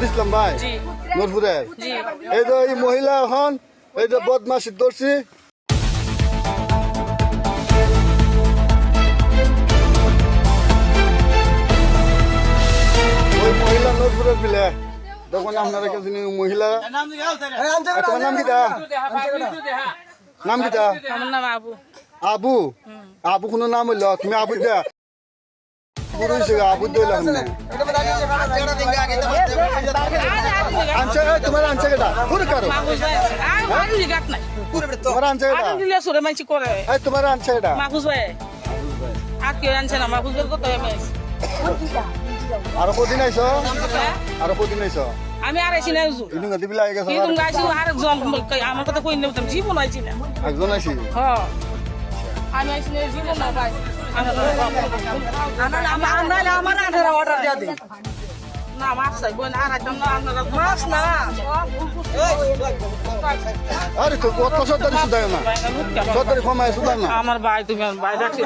নুর ইসলাম ভাই? এই যে এই মহিলা এখন এই যে বদমাসি ধরছি ওই মহিলা নূরপুরের বিলে দেখুন আপনারা কেউ চিনি মহিলা। তোমার নাম কিটা নাম কিটা আবু আবু। আবু কোনো নাম হইল? তুমি আবু দা। পুরো আবু দিল আনছে আর ভালো লিগাত নাই তোমার আনছে কেটা আর দিলে সরে মাইছি আমার কথা কই নেবতাম জীবন আইছি না একজন আইছি হ আমি আইছি না জীবন না ভাই আমার আঠারো অর্ডার দিয়ে দিন না মাছ চাই বই না আর আইতাম না আপনারা মাছ না। আরে তো কত সত্তর সুদায় না। সত্তর কমায় সুদায় না। আমার ভাই তুমি ভাই রাখছি।